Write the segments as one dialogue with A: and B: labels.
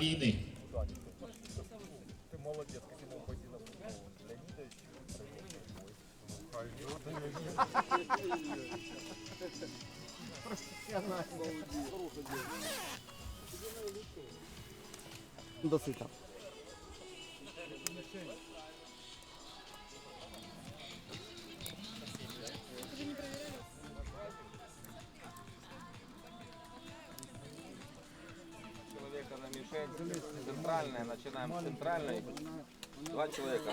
A: війни.
B: Ты молодец,
C: центральная, начинаем с центральной. Два человека.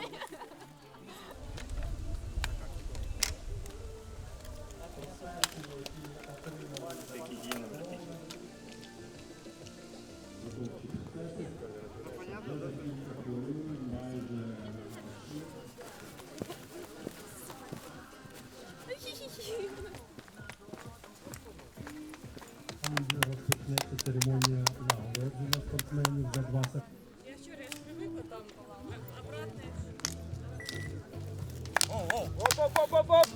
C: Оп-оп-оп-оп-оп!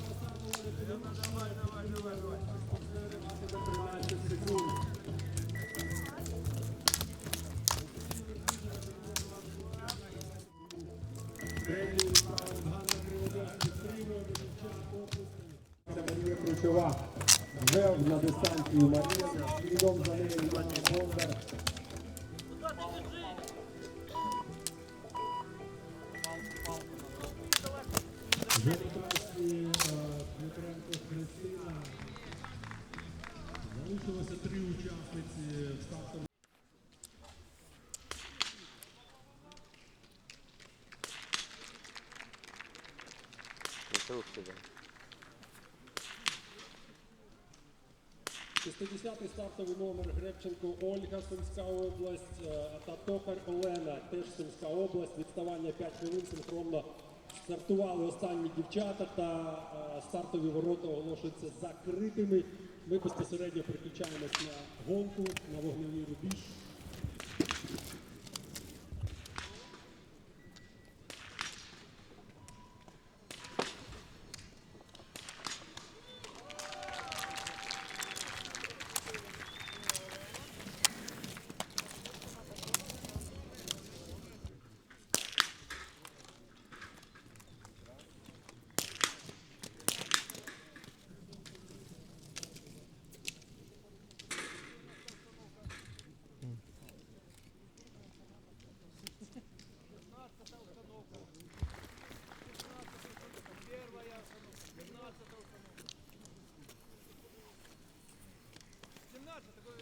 D: Це Марія Кручова. Вже на дистанції Марія. Слідом за нею Івана Бондар.
C: Тебя.
D: 60-й стартовий номер Гребченко Ольга, Сумська область, е, та Токар Олена, теж Сумська область. Відставання 5 хвилин синхронно стартували останні дівчата та е, стартові ворота оголошуються закритими. Ми безпосередньо переключаємось на гонку, на вогневий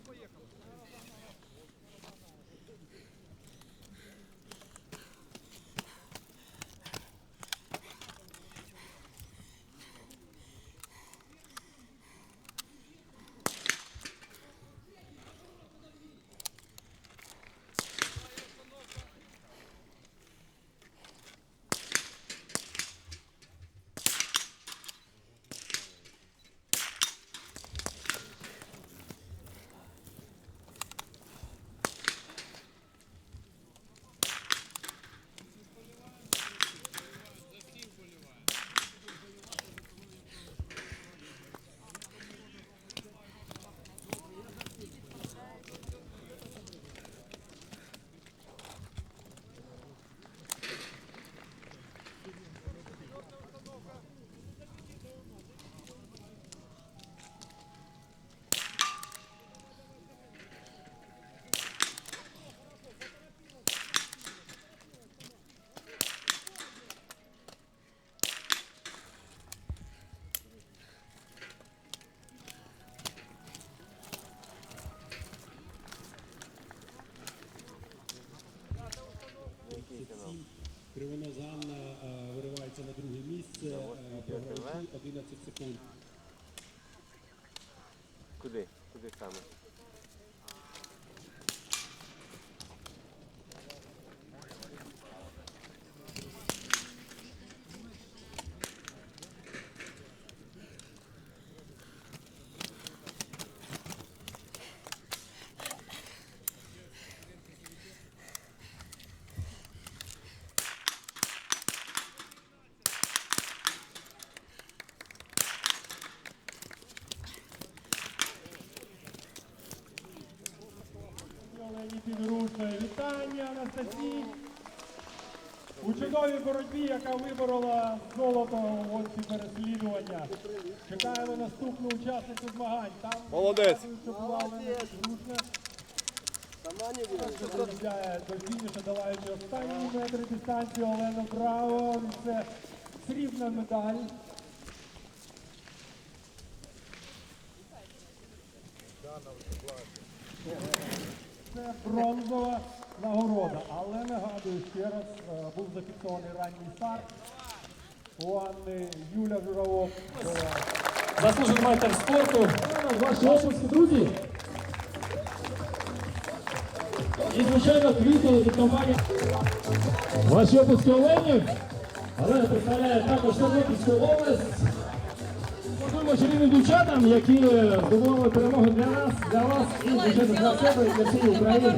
D: рубіж. Кривонос Ганна е, виривається на друге місце, е, програючи 11 секунд.
C: Куди? Куди саме?
D: Анастасії. У чудовій боротьбі, яка виборола золото у гонці переслідування. Чекаємо наступну учасницю змагань. Там
B: Молодець.
D: до долаючи останні метри дистанції Олена Браво. Це срібна медаль. Це бронзова нагорода. Але нагадую ще раз, е, був зафіксований ранній старт. У Анни Юля Журавок
A: Заслужений майстер спорту. Ваші оплески, друзі. І, звичайно, квіти від компанії. Ваші оплески Олені. Олена представляє також Тернопільську область. Дякуємо чарівним дівчатам, які здобували перемогу для нас, для вас і, для себе для всієї України.